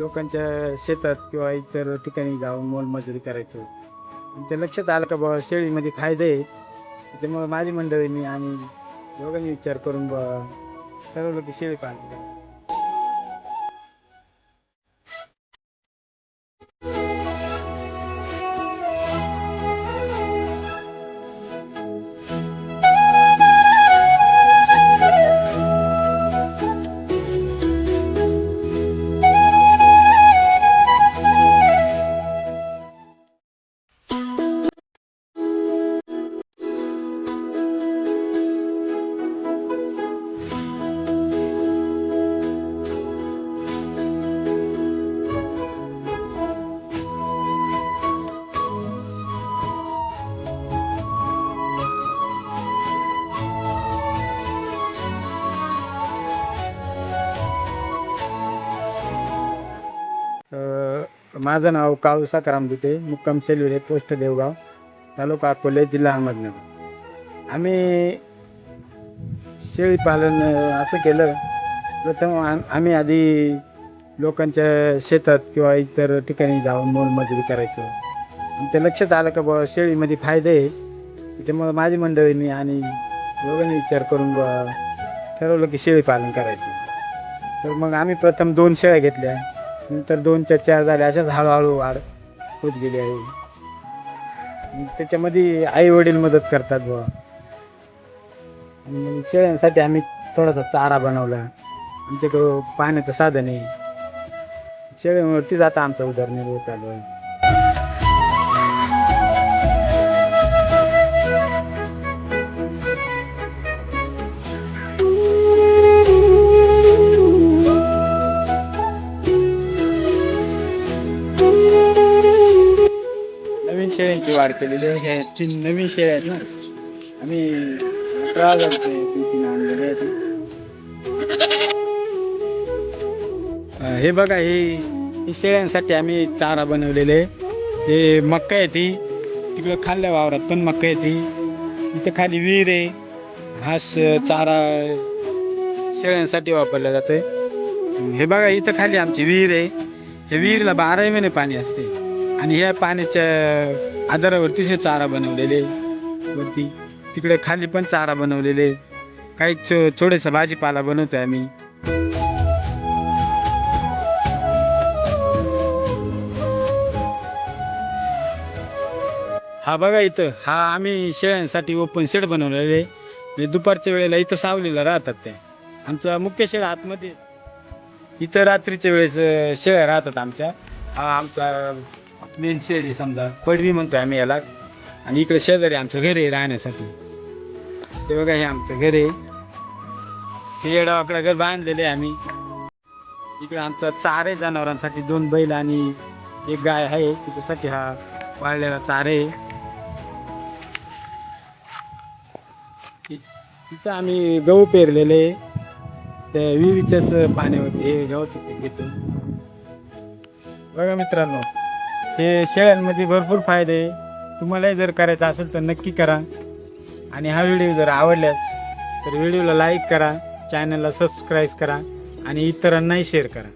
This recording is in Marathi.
लोकांच्या शेतात किंवा इतर ठिकाणी जाऊन मोलमजुरी करायचो. आमच्या लक्षात आलं का बाबा शेळीमध्ये फायदे आहे त्याच्यामुळे माझी मंडळींनी आणि दोघांनी विचार करून बा ठरवलं की शेळी पालन माझं नाव काळू साकाराम दुते मुक्काम सेलुरे पोस्ट देवगाव तालुका अकोले जिल्हा अहमदनगर. आम्ही शेळी पालन असं केलं. प्रथम आम्ही आधी लोकांच्या शेतात किंवा इतर ठिकाणी जाऊन मोलमजुरी करायचो. आमच्या लक्षात आलं का बुवा शेळीमध्ये फायदे आहे. त्यामुळं माझी मंडळींनी आणि दोघांनी विचार करून बुवा ठरवलं की शेळी पालन करायचं. तर मग आम्ही प्रथम दोन शेळ्या घेतल्या. नंतर दोनच्या चार झाल्या अशाच हळूहळू वाढ होत गेली आहे. त्याच्यामध्ये आई वडील मदत करतात बुवा. मग शेळ्यांसाठी आम्ही थोडासा चारा बनवला. आमच्याकडं पाण्याचं साधन आहे. शेळ्यांवरतीच आता आमचा उदरनिर्वाह चालू आहे. शेळ्यांची वाढ केलेली आहे. तीन नवीन शेळ्या आहेत ना. आम्ही अठरा हजार रुपये किमतीने आणलेले आहेत. हे बघा हे शेळ्यांसाठी आम्ही चारा बनवलेले हे मक्का आहे ती. तिकडं खाल्ल्या वावरात पण मक्का आहे ती. इथं खाली विहीर आहे. हा चारा शेळ्यांसाठी वापरला जातो हे बघा इथं खाली आमची विहीर आहे. हे विहिरीला बाराही महिने पाणी असते. आणि ह्या पाण्याच्या आधारावरतीच हे चारा बनवलेले वरती तिकडे खाली पण चारा बनवलेले काही छो थोडेसा भाजीपाला बनवतोय आम्ही. हा बघा इथं हा आम्ही शेळ्यांसाठी ओपन शेड बनवलेले आहे. म्हणजे दुपारच्या वेळेला इथं सावलीला राहतात ते. आमचा मुख्य शेळ आतमध्ये. इथं रात्रीच्या वेळेस शेळ्या राहतात आमच्या. हा आमचा मेन शेड आहे समजा. पडवी म्हणतो आम्ही याला. आणि इकडे शेजारी आमचं घर आहे राहण्यासाठी. ते बघा हे आमचं घर आहे. हे येडावाकडं घर बांधलेले आहे आम्ही. इकडे आमचा चार आहे जनावरांसाठी. दोन बैल आणि एक गाय आहे. तिच्यासाठी हा वाळलेला चार आहे. इ- आम्ही गहू पेरलेले त्या विहिरीच्याच पाण्यावरती हे गव्हाचं पीक घेतो. बघा मित्रांनो हे शेळ्यांमध्ये भरपूर फायदे आहे. तुम्हालाही जर करायचं असेल तर नक्की करा. आणि हा व्हिडिओ जर आवडल्यास तर व्हिडिओला लाईक करा चॅनलला सबस्क्राईब करा आणि इतरांनाही शेअर करा.